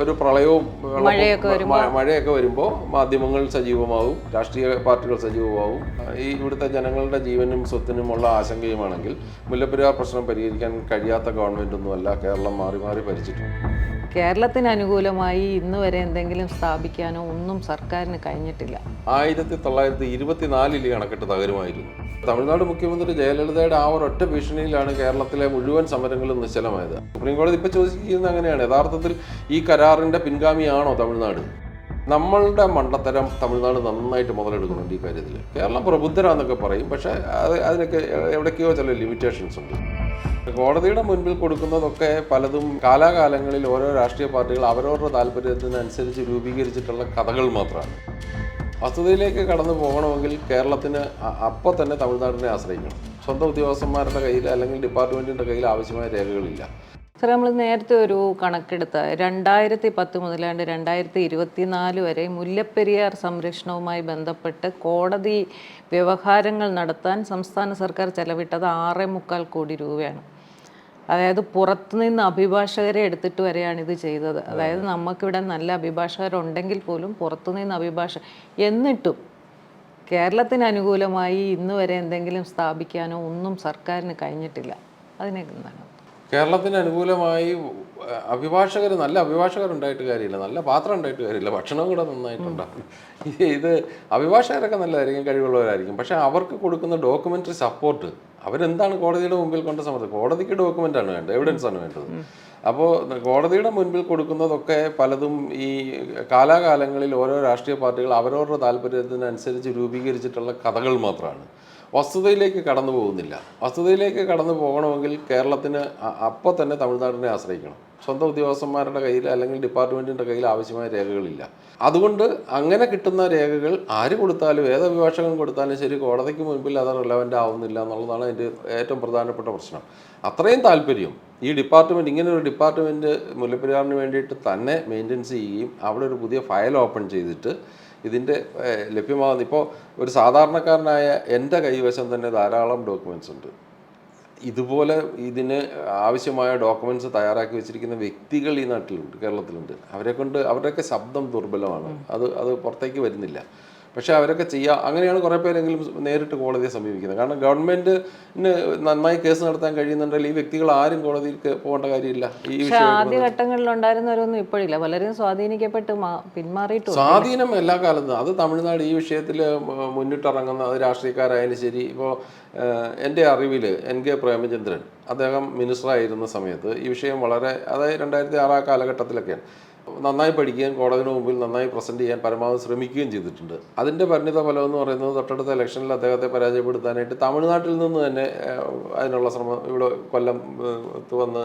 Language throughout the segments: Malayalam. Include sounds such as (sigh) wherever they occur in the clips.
ഒരു പ്രളയവും മഴയൊക്കെ വരുമ്പോ- മഴയൊക്കെ വരുമ്പോൾ മാധ്യമങ്ങൾ സജീവമാവും രാഷ്ട്രീയ പാർട്ടികൾ സജീവമാവും. ഈ ഇവിടുത്തെ ജനങ്ങളുടെ ജീവനും സ്വത്തിനും ഉള്ള ആശങ്കയുമാണെങ്കിൽ മുല്ലപ്പെരിയാർ പ്രശ്നം പരിഹരിക്കാൻ കഴിയാത്ത ഗവൺമെന്റ് ഒന്നുമല്ല. കേരളം മാറി മാറി ഭരിച്ചിട്ടുണ്ട്. കേരളത്തിന് അനുകൂലമായി ഇന്ന് വരെ എന്തെങ്കിലും സ്ഥാപിക്കാനോ ഒന്നും സർക്കാരിന് കഴിഞ്ഞിട്ടില്ല. ആയിരത്തി തൊള്ളായിരത്തി ഇരുപത്തിനാലിൽ കണക്കെട്ട് തകരുമായിരുന്നു. തമിഴ്നാട് മുഖ്യമന്ത്രി ജയലളിതയുടെ ആ ഒരു ഒരൊറ്റ ഭീഷണിയിലാണ് കേരളത്തിലെ മുഴുവൻ സമരങ്ങളും നിശ്ചലമായത്. സുപ്രീം കോടതി ഇപ്പൊ ചോദിക്കുന്നത് അങ്ങനെയാണ്. യഥാർത്ഥത്തിൽ ഈ കരാറിന്റെ പിൻഗാമിയാണോ തമിഴ്നാട്? നമ്മളുടെ മണ്ടത്തരം തമിഴ്നാട് നന്നായിട്ട് മുതലെടുക്കുന്നുണ്ട് ഈ കാര്യത്തിൽ. കേരളം പ്രബുദ്ധരാന്നൊക്കെ പറയും പക്ഷേ അത് അതിനൊക്കെ എവിടേക്കോ ചില ലിമിറ്റേഷൻസ് ഉണ്ട്. കോടതിയുടെ മുൻപിൽ കൊടുക്കുന്നതൊക്കെ പലതും കാലാകാലങ്ങളിൽ ഓരോ രാഷ്ട്രീയ പാർട്ടികൾ അവരവരുടെ താല്പര്യത്തിനനുസരിച്ച് രൂപീകരിച്ചിട്ടുള്ള കഥകൾ മാത്രമാണ്. വസ്തുതയിലേക്ക് കടന്നു പോകണമെങ്കിൽ കേരളത്തിന് അപ്പോൾ തന്നെ തമിഴ്നാടിനെ ആശ്രയിക്കണം. സ്വന്തം ഉദ്യോഗസ്ഥന്മാരുടെ കയ്യിൽ അല്ലെങ്കിൽ ഡിപ്പാർട്ട്മെന്റിന്റെ കയ്യിൽ ആവശ്യമായ രേഖകളില്ല. സാർ നമ്മൾ നേരത്തെ ഒരു കണക്കെടുത്ത രണ്ടായിരത്തി പത്ത് മുതലാണ്ട് രണ്ടായിരത്തി ഇരുപത്തിനാല് വരെ മുല്ലപ്പെരിയാർ സംരക്ഷണവുമായി ബന്ധപ്പെട്ട് കോടതി വ്യവഹാരങ്ങൾ നടത്താൻ സംസ്ഥാന സർക്കാർ ചെലവിട്ടത് ആറേ മുക്കാൽ കോടി രൂപയാണ്. അതായത് പുറത്തുനിന്ന് അഭിഭാഷകരെ എടുത്തിട്ട് വരെയാണ് ഇത് ചെയ്തത്. അതായത് നമുക്കിവിടെ നല്ല അഭിഭാഷകരുണ്ടെങ്കിൽ പോലും പുറത്തുനിന്ന് അഭിഭാഷ എന്നിട്ടും കേരളത്തിന് അനുകൂലമായി ഇന്ന് വരെ എന്തെങ്കിലും സ്ഥാപിക്കാനോ ഒന്നും സർക്കാരിന് കഴിഞ്ഞിട്ടില്ല. അതിനെ കേരളത്തിന് അനുകൂലമായി അഭിഭാഷകർ നല്ല അഭിഭാഷകർ ഉണ്ടായിട്ട് കാര്യമില്ല. നല്ല പാത്രം ഉണ്ടായിട്ട് കാര്യമില്ല. ഭക്ഷണം കൂടെ നന്നായിട്ടുണ്ടാകും ഇത് അഭിഭാഷകരൊക്കെ നല്ലതായിരിക്കും കഴിവുള്ളവരായിരിക്കും. പക്ഷേ അവർക്ക് കൊടുക്കുന്ന ഡോക്യുമെന്ററി സപ്പോർട്ട് അവരെന്താണ് കോടതിയുടെ മുമ്പിൽ കൊണ്ട് സമർത്ഥം കോടതിക്ക് ഡോക്യുമെന്റ് ആണ് വേണ്ടത് എവിഡൻസ് ആണ് വേണ്ടത്. അപ്പോൾ കോടതിയുടെ മുൻപിൽ കൊടുക്കുന്നതൊക്കെ പലതും ഈ കാലാകാലങ്ങളിൽ ഓരോ രാഷ്ട്രീയ പാർട്ടികൾ അവരവരുടെ താല്പര്യത്തിനനുസരിച്ച് രൂപീകരിച്ചിട്ടുള്ള കഥകൾ മാത്രമാണ്. വസ്തുതയിലേക്ക് കടന്നു പോകുന്നില്ല. വസ്തുതയിലേക്ക് കടന്നു പോകണമെങ്കിൽ കേരളത്തിന് അപ്പോൾ തന്നെ തമിഴ്നാടിനെ ആശ്രയിക്കണം. സ്വന്തം ഉദ്യോഗസ്ഥന്മാരുടെ കയ്യിൽ അല്ലെങ്കിൽ ഡിപ്പാർട്ട്മെന്റിന്റെ കയ്യിൽ ആവശ്യമായ രേഖകളില്ല. അതുകൊണ്ട് അങ്ങനെ കിട്ടുന്ന രേഖകൾ ആര് കൊടുത്താലും ഏത് അഭിഭാഷകൻ കൊടുത്താലും ശരി കോടതിക്ക് മുൻപിൽ അത് റിലവന്റ് ആവുന്നില്ല എന്നുള്ളതാണ് എന്റെ ഏറ്റവും പ്രധാനപ്പെട്ട പ്രശ്നം. അത്രയും താല്പര്യം ഈ ഡിപ്പാർട്ട്മെന്റ് ഇങ്ങനെ ഒരു ഡിപ്പാർട്ട്മെന്റ് മുല്ലപ്പെരിയാറിന് വേണ്ടിയിട്ട് തന്നെ മെയിന്റെനൻസ് ചെയ്യുകയും അവിടെ ഒരു പുതിയ ഫയൽ ഓപ്പൺ ചെയ്തിട്ട് ഇതിന്റെ ലഭ്യമാകുന്ന ഇപ്പോൾ ഒരു സാധാരണക്കാരനായ എന്റെ കൈവശം തന്നെ ധാരാളം ഡോക്യുമെന്റ്സ് ഉണ്ട്. ഇതുപോലെ ഇതിന് ആവശ്യമായ ഡോക്യുമെന്റ്സ് തയ്യാറാക്കി വെച്ചിരിക്കുന്ന വ്യക്തികൾ ഈ നാട്ടിലുണ്ട് കേരളത്തിലുണ്ട്. അവരെ കൊണ്ട് അവരുടെയൊക്കെ ശബ്ദം ദുർബലമാണ്. അത് അത് പുറത്തേക്ക് വരുന്നില്ല. പക്ഷേ അവരൊക്കെ ചെയ്യുക അങ്ങനെയാണ് കുറേ പേരെങ്കിലും നേരിട്ട് കോടതിയെ സമീപിക്കുന്നത്. കാരണം ഗവൺമെന്റിന് നന്നായി കേസ് നടത്താൻ കഴിയുന്നുണ്ടെങ്കിൽ ഈ വ്യക്തികൾ ആരും കോടതിയിൽ പോകേണ്ട കാര്യമില്ല. ഈ പക്ഷെ വിഷയം ആദ്യ ഘട്ടങ്ങളിലുണ്ടായിരുന്നവരൊന്നും ഇപ്പോഴില്ല. പലരും സ്വാധീനിക്കപ്പെട്ട് പിന്മാറിയിട്ടുണ്ട്. സ്വാധീനം എല്ലാ കാലത്തും അത് തമിഴ്നാട് ഈ വിഷയത്തിൽ മുന്നിട്ടിറങ്ങുന്ന അത് രാഷ്ട്രീയക്കാരായാലും ശരി. ഇപ്പോൾ എന്റെ അറിവിൽ എൻ കെ പ്രേമചന്ദ്രൻ അദ്ദേഹം മിനിസ്റ്ററായിരുന്ന സമയത്ത് ഈ വിഷയം വളരെ അതായത് രണ്ടായിരത്തി ആറ് ആ കാലഘട്ടത്തിലൊക്കെയാണ്. നന്നായി പഠിക്കുകയും കോടതിന് മുമ്പിൽ നന്നായി പ്രസന്റ് ചെയ്യാൻ പരമാവധി ശ്രമിക്കുകയും ചെയ്തിട്ടുണ്ട്. അതിന്റെ പരിണിത ഫലം എന്ന് പറയുന്നത് തൊട്ടടുത്ത ഇലക്ഷനിൽ അദ്ദേഹത്തെ പരാജയപ്പെടുത്താനായിട്ട് തമിഴ്നാട്ടിൽ നിന്ന് തന്നെ അതിനുള്ള ശ്രമം ഇവിടെ കൊല്ലം വന്ന്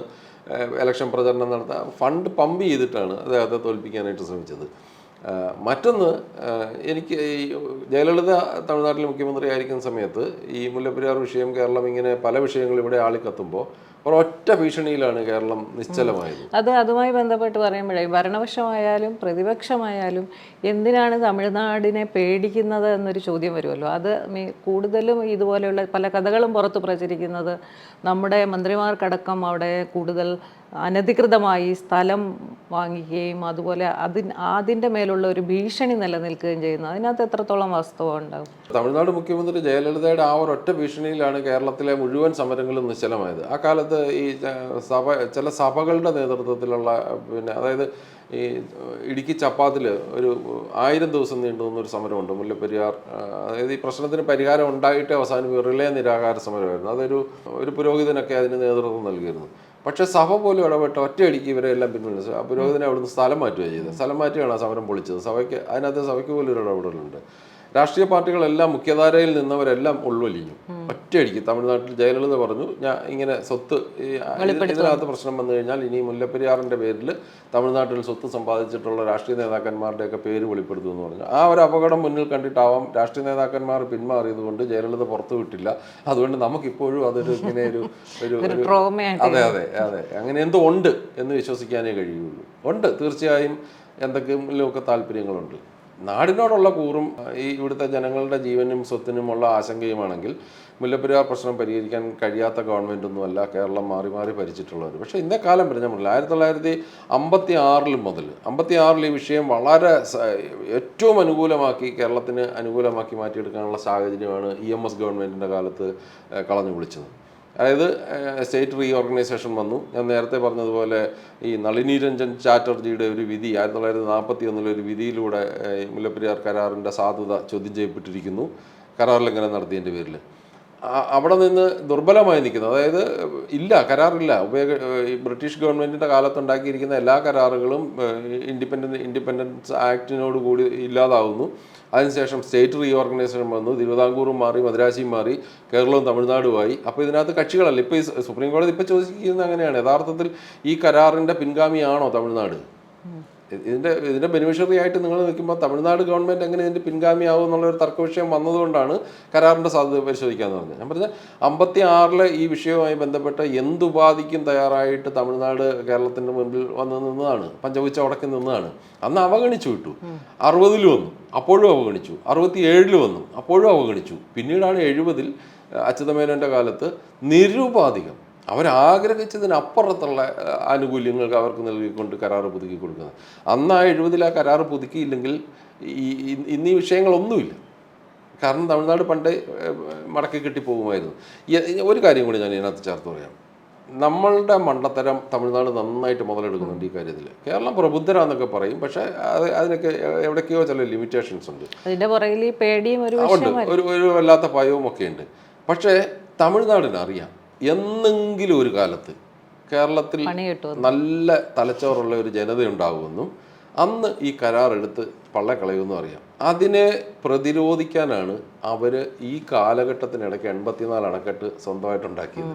ഇലക്ഷൻ പ്രചരണം നടത്താൻ ഫണ്ട് പമ്പ് ചെയ്തിട്ടാണ് അദ്ദേഹത്തെ തോൽപ്പിക്കാനായിട്ട് ശ്രമിച്ചത്. മറ്റൊന്ന് എനിക്ക് ഈ ജയലളിത തമിഴ്നാട്ടിൽ മുഖ്യമന്ത്രി ആയിരിക്കുന്ന സമയത്ത് ഈ മുല്ലപ്പെരിയാർ വിഷയം കേരളം ഇങ്ങനെ പല വിഷയങ്ങൾ ഇവിടെ ആളിക്കത്തുമ്പോൾ ഒരൊറ്റ ഭീഷണിയിലാണ് കേരളം നിശ്ചലമായത്. അത് അതുമായി ബന്ധപ്പെട്ട് പറയുമ്പോഴേ ഭരണപക്ഷമായാലും പ്രതിപക്ഷമായാലും എന്തിനാണ് തമിഴ്നാടിനെ പേടിക്കുന്നത് എന്നൊരു ചോദ്യം വരുമല്ലോ. അത് കൂടുതലും ഇതുപോലെയുള്ള പല കഥകളും പുറത്ത് പ്രചരിക്കുന്നത് നമ്മുടെ മന്ത്രിമാർക്കടക്കം അവിടെ കൂടുതൽ അനധികൃതമായി സ്ഥലം വാങ്ങിക്കുകയും അതുപോലെ അതിന് അതിന്റെ മേലുള്ള ഒരു ഭീഷണി നിലനിൽക്കുകയും ചെയ്യുന്നു. അതിനകത്ത് എത്രത്തോളം വാസ്തവം ഉണ്ടാകും തമിഴ്നാട് മുഖ്യമന്ത്രി ജയലളിതയുടെ ആ ഒരൊറ്റ ഭീഷണിയിലാണ് കേരളത്തിലെ മുഴുവൻ സമരങ്ങളും നിശ്ചലമായത്. ആ കാലത്ത് ഈ സഭ ചില സഭകളുടെ നേതൃത്വത്തിലുള്ള പിന്നെ അതായത് ഈ ഇടുക്കി ചപ്പാത്തിൽ ഒരു ആയിരം ദിവസം നീണ്ടു നിന്നൊരു സമരമുണ്ട്. മുല്ലപ്പെരിയാർ അതായത് ഈ പ്രശ്നത്തിന് പരിഹാരം ഉണ്ടായിട്ട് അവസാനം റിലേ നിരാകാര സമരമായിരുന്നു. അതൊരു ഒരു പുരോഹിതനൊക്കെ അതിന് നേതൃത്വം നൽകിയിരുന്നു. പക്ഷേ സഭ പോലും ഇടപെട്ട ഒറ്റയടിക്ക് ഇവരെ എല്ലാം പിൻവലിച്ചു പുരോഹിതനെ അവിടുന്ന് സ്ഥലം മാറ്റുകയാണ് ചെയ്തത്. സ്ഥലം മാറ്റിയാണ് ആ സമരം പൊളിച്ചത്. സഭയ്ക്ക് അതിനകത്ത് സഭയ്ക്ക് പോലും ഒരു ഇടപെടലുണ്ട്. രാഷ്ട്രീയ പാർട്ടികളെല്ലാം മുഖ്യധാരയിൽ നിന്നവരെല്ലാം ഉൾവലിഞ്ഞു. ഒറ്റയടിക്ക് തമിഴ്നാട്ടിൽ ജയലളിത പറഞ്ഞു ഞാൻ ഇങ്ങനെ സ്വത്ത് ഇതിനകത്ത് പ്രശ്നം വന്നു കഴിഞ്ഞാൽ ഇനി മുല്ലപ്പെരിയാറിന്റെ പേരിൽ തമിഴ്നാട്ടിൽ സ്വത്ത് സമ്പാദിച്ചിട്ടുള്ള രാഷ്ട്രീയ നേതാക്കന്മാരുടെയൊക്കെ പേര് വെളിപ്പെടുത്തുമെന്ന് പറഞ്ഞു. ആ ഒരു അപകടം മുന്നിൽ കണ്ടിട്ടാവാം രാഷ്ട്രീയ നേതാക്കന്മാർ പിന്മാറിയത് കൊണ്ട് ജയലളിത പുറത്തു വിട്ടില്ല. അതുകൊണ്ട് നമുക്കിപ്പോഴും അതൊരു ഇങ്ങനെ ഒരു ഒരു അതെ അതെ അതെ. അങ്ങനെ എന്തോ ഉണ്ട് എന്ന് വിശ്വസിക്കാനേ കഴിയുള്ളൂ. ഉണ്ട് തീർച്ചയായും എന്തൊക്കെയൊക്കെ താല്പര്യങ്ങളുണ്ട്. നാടിനോടുള്ള കൂറും ഈ ഇവിടുത്തെ ജനങ്ങളുടെ ജീവനും സ്വത്തിനുമുള്ള ആശങ്കയുമാണെങ്കിൽ മുല്ലപ്പെരിയാർ പ്രശ്നം പരിഹരിക്കാൻ കഴിയാത്ത ഗവൺമെന്റൊന്നുമല്ല കേരളം മാറി മാറി ഭരിച്ചിട്ടുള്ളവർ പക്ഷേ ഇന്നേ കാലം വരെ മുതൽ ആയിരത്തി തൊള്ളായിരത്തി അമ്പത്തി ആറിൽ മുതൽ അമ്പത്തി ആറിൽ ഈ വിഷയം വളരെ ഏറ്റവും അനുകൂലമാക്കി കേരളത്തിന് അനുകൂലമാക്കി മാറ്റിയെടുക്കാനുള്ള സാഹചര്യമാണ് ഇ എം എസ് ഗവൺമെന്റിന്റെ കാലത്ത് കളഞ്ഞു വിളിച്ചത് അതായത് സ്റ്റേറ്റ് റീ ഓർഗനൈസേഷൻ വന്നു. ഞാൻ നേരത്തെ പറഞ്ഞതുപോലെ ഈ നളിനി രഞ്ജൻ ചാറ്റർജിയുടെ ഒരു വിധി ആയിരത്തി തൊള്ളായിരത്തി നാൽപ്പത്തി ഒന്നിലെ ഒരു വിധിയിലൂടെ മുല്ലപ്പെരിയാർ കരാറിന്റെ സാധുത ചോദ്യം ചെയ്യപ്പെട്ടിരിക്കുന്നു കരാർ ലംഘനം നടത്തിയതിന്റെ പേരിൽ അവിടെ നിന്ന് ദുർബലമായി നിൽക്കുന്നത് അതായത് ഇല്ല കരാറില്ല. ഉപയോഗ ബ്രിട്ടീഷ് ഗവൺമെന്റിന്റെ കാലത്തുണ്ടാക്കിയിരിക്കുന്ന എല്ലാ കരാറുകളും ഇൻഡിപെൻഡന്റ് ഇൻഡിപെൻഡൻസ് ആക്ടിനോട് കൂടി ഇല്ലാതാവുന്നു. അതിനുശേഷം സ്റ്റേറ്റ് റീ ഓർഗനൈസേഷൻ വന്നു തിരുവിതാംകൂറും മാറി മദ്രാശിയും മാറി കേരളവും തമിഴ്നാടുമായി. അപ്പോൾ ഇതിനകത്ത് കക്ഷികളല്ല. ഇപ്പോൾ ഈ സുപ്രീം കോടതി ഇപ്പോൾ ചോദിക്കുന്നത് അങ്ങനെയാണ്. യഥാർത്ഥത്തിൽ ഈ കരാറിന്റെ പിൻഗാമിയാണോ തമിഴ്നാട്? ഇതിന്റെ ഇതിന്റെ ബെനിഫിഷ്യറി ആയിട്ട് നിങ്ങൾ നിൽക്കുമ്പോൾ തമിഴ്നാട് ഗവൺമെന്റ് എങ്ങനെ ഇതിന്റെ പിൻഗാമിയാവും എന്നുള്ള ഒരു തർക്ക വിഷയം വന്നതുകൊണ്ടാണ് കരാറിന്റെ സാധ്യത പരിശോധിക്കാൻ പറഞ്ഞത്. ഞാൻ പറഞ്ഞത് അമ്പത്തി ആറിലെ ഈ വിഷയവുമായി ബന്ധപ്പെട്ട് എന്തുപാധിക്കും തയ്യാറായിട്ട് തമിഴ്നാട് കേരളത്തിന്റെ മുൻപിൽ വന്ന് നിന്നതാണ് പഞ്ചകുച്ച ഉടക്കി നിന്നതാണ്. അന്ന് അവഗണിച്ചു വിട്ടു. അറുപതിൽ വന്നു അപ്പോഴും അവഗണിച്ചു. അറുപത്തി ഏഴിൽ വന്നു അപ്പോഴും അവഗണിച്ചു. പിന്നീടാണ് എഴുപതിൽ അച്യുതമേനോന്റെ കാലത്ത് നിരുപാധികം അവരാഗ്രഹിച്ചതിനപ്പുറത്തുള്ള ആനുകൂല്യങ്ങൾക്ക് അവർക്ക് നൽകിക്കൊണ്ട് കരാർ പുതുക്കി കൊടുക്കുന്നത്. അന്ന് ആ എഴുപതിൽ ആ കരാർ പുതുക്കിയില്ലെങ്കിൽ ഈ ഇന്ന് ഈ വിഷയങ്ങളൊന്നുമില്ല. കാരണം തമിഴ്നാട് പണ്ട് മടക്കി കെട്ടിപ്പോകുമായിരുന്നു. പോകുമായിരുന്നു ഒരു കാര്യം കൂടി ഞാൻ ഇതിനകത്ത് ചേർത്ത് പറയാം. നമ്മളുടെ മണ്ടത്തരം തമിഴ്നാട് നന്നായിട്ട് മുതലെടുക്കുന്നുണ്ട് ഈ കാര്യത്തിൽ കേരളം പ്രബുദ്ധരാന്നൊക്കെ പറയും പക്ഷേ അത് അതിനൊക്കെ എവിടേക്കോ ചില ലിമിറ്റേഷൻസ് ഉണ്ട്. അതിന്റെ പുറകിൽ പേടിയും ഒരു ഉണ്ട് ഒരു ഒരു വല്ലാത്ത ഭയവും ഒക്കെ ഉണ്ട്. പക്ഷേ തമിഴ്നാടിന് അറിയാം എന്നെങ്കിലും ഒരു കാലത്ത് കേരളത്തിൽ നല്ല തലച്ചോറുള്ള ഒരു ജനത ഉണ്ടാകുമെന്നും അന്ന് ഈ കരാർ എടുത്ത് പള്ളക്കളയുമെന്നും അറിയാം. അതിനെ പ്രതിരോധിക്കാനാണ് അവർ ഈ കാലഘട്ടത്തിനിടയ്ക്ക് എൺപത്തിനാല് അണക്കെട്ട് സ്വന്തമായിട്ട് ഉണ്ടാക്കിയത്